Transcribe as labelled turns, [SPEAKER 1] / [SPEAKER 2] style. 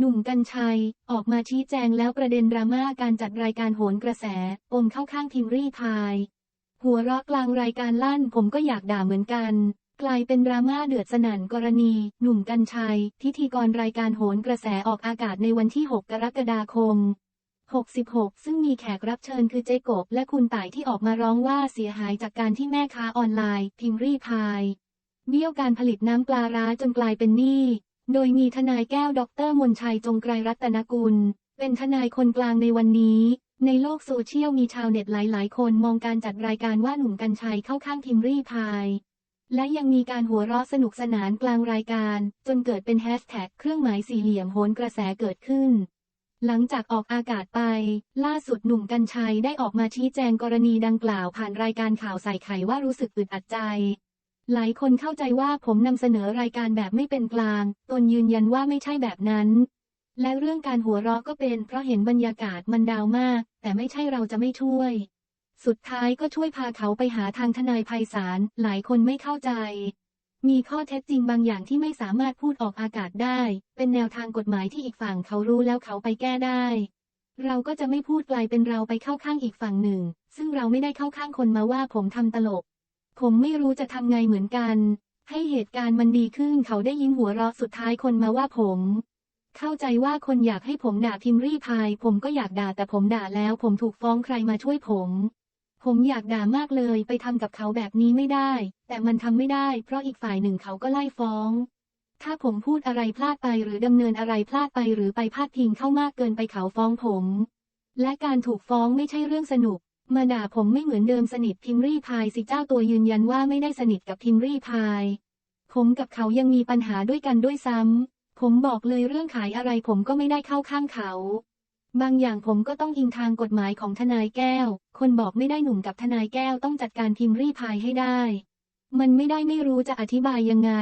[SPEAKER 1] หนุ่มกัญชัย ออกมาชี้แจงแล้วประเด็นดราม่าการจัดรายการโหนกระแส อมเข้าข้างพิมรี่พาย หัวเราะกลางรายการลั่นผมก็อยากด่าเหมือนกัน กลายเป็นดราม่าเดือดสนั่นกรณี หนุ่มกัญชัยพิธีกรรายการโหนกระแสออกอากาศในวันที่ 6 กรกฎาคม 66 ซึ่งมีแขกรับเชิญคือเจ๊กบและคุณต่ายที่ออกมาร้องว่าเสียหายจากการที่แม่ค้าออนไลน์ พิมรี่พายเบี้ยวการผลิตน้ำปลาร้าจนกลายเป็นหนี้ โดยมีทนายแก้วดรมนชัยจงไกรรัตนกุล เป็นทนายคนกลางในวันนี้ ในโลกโซเชียลมีชาวเน็ตหลาย ๆ คนมองการจัดรายการว่าหนุ่มกัญชัยเข้าข้างพิมรี่พาย และยังมีการหัวเราะสนุกสนานกลางรายการ จนเกิดเป็นแฮชแท็กเครื่องหมายสี่เหลี่ยมโหนกระแสเกิดขึ้น หลังจากออกอากาศไป ล่าสุดหนุ่มกัญชัยได้ออกมาชี้แจงกรณีดังกล่าวผ่านรายการข่าวใส่ไข่ว่ารู้สึกอึดอัดใจ หลายคนเข้าใจว่าผมนำเสนอรายการแบบไม่เป็นกลาง ตนยืนยันว่าไม่ใช่แบบนั้น และเรื่องการหัวเราะก็เป็น เพราะเห็นบรรยากาศมันดาวมาก แต่ไม่ใช่เราจะไม่ช่วย สุดท้ายก็ช่วยพาเขาไปหาทางทนายไพศาล หลายคนไม่เข้าใจ มีข้อเท็จจริงบางอย่างที่ไม่สามารถพูดออกอากาศได้ เป็นแนวทางกฎหมายที่อีกฝั่งเขารู้แล้วเขาไปแก้ได้ เราก็จะไม่พูดกลายเป็นเราไปเข้าข้างอีกฝั่งหนึ่ง ซึ่งเราไม่ได้เข้าข้างคนมาว่าผมทำตลก ผมไม่รู้จะทำไงเหมือนกัน ให้เหตุการณ์มันดีขึ้นเขาได้ยินหัวเราะสุดท้ายคนมาว่าผม เข้าใจว่าคนอยากให้ผมด่าพิมรี่พาย ผมก็อยากด่าแต่ผมด่าแล้วผมถูกฟ้องใครมาช่วยผม ผมอยากด่ามากเลยไปทำกับเขาแบบนี้ไม่ได้ แต่มันทำไม่ได้ เพราะอีกฝ่ายหนึ่งเขาก็ไล่ฟ้องถ้าผมพูดอะไรพลาดไปหรือดำเนินอะไรพลาดไปหรือไปพาดพิงเข้ามากเกินไปเขาฟ้องผม และการถูกฟ้องไม่ใช่เรื่องสนุก มาด่าผมไม่เหมือนเดิมสนิทพิมรี่พายสิเจ้าตัวยืนยันว่าไม่ได้สนิทกับพิมรี่พาย ผมกับเขายังมีปัญหาด้วยกันด้วยซ้ำ ผมบอกเลยเรื่องขายอะไรผมก็ไม่ได้เข้าข้างเขา บางอย่างผมก็ต้องอิงทางกฎหมายของทนายแก้ว คนบอกไม่ได้หนุ่มกับทนายแก้วต้องจัดการพิมรีพายให้ได้ มันไม่ได้ไม่รู้จะอธิบายยังไง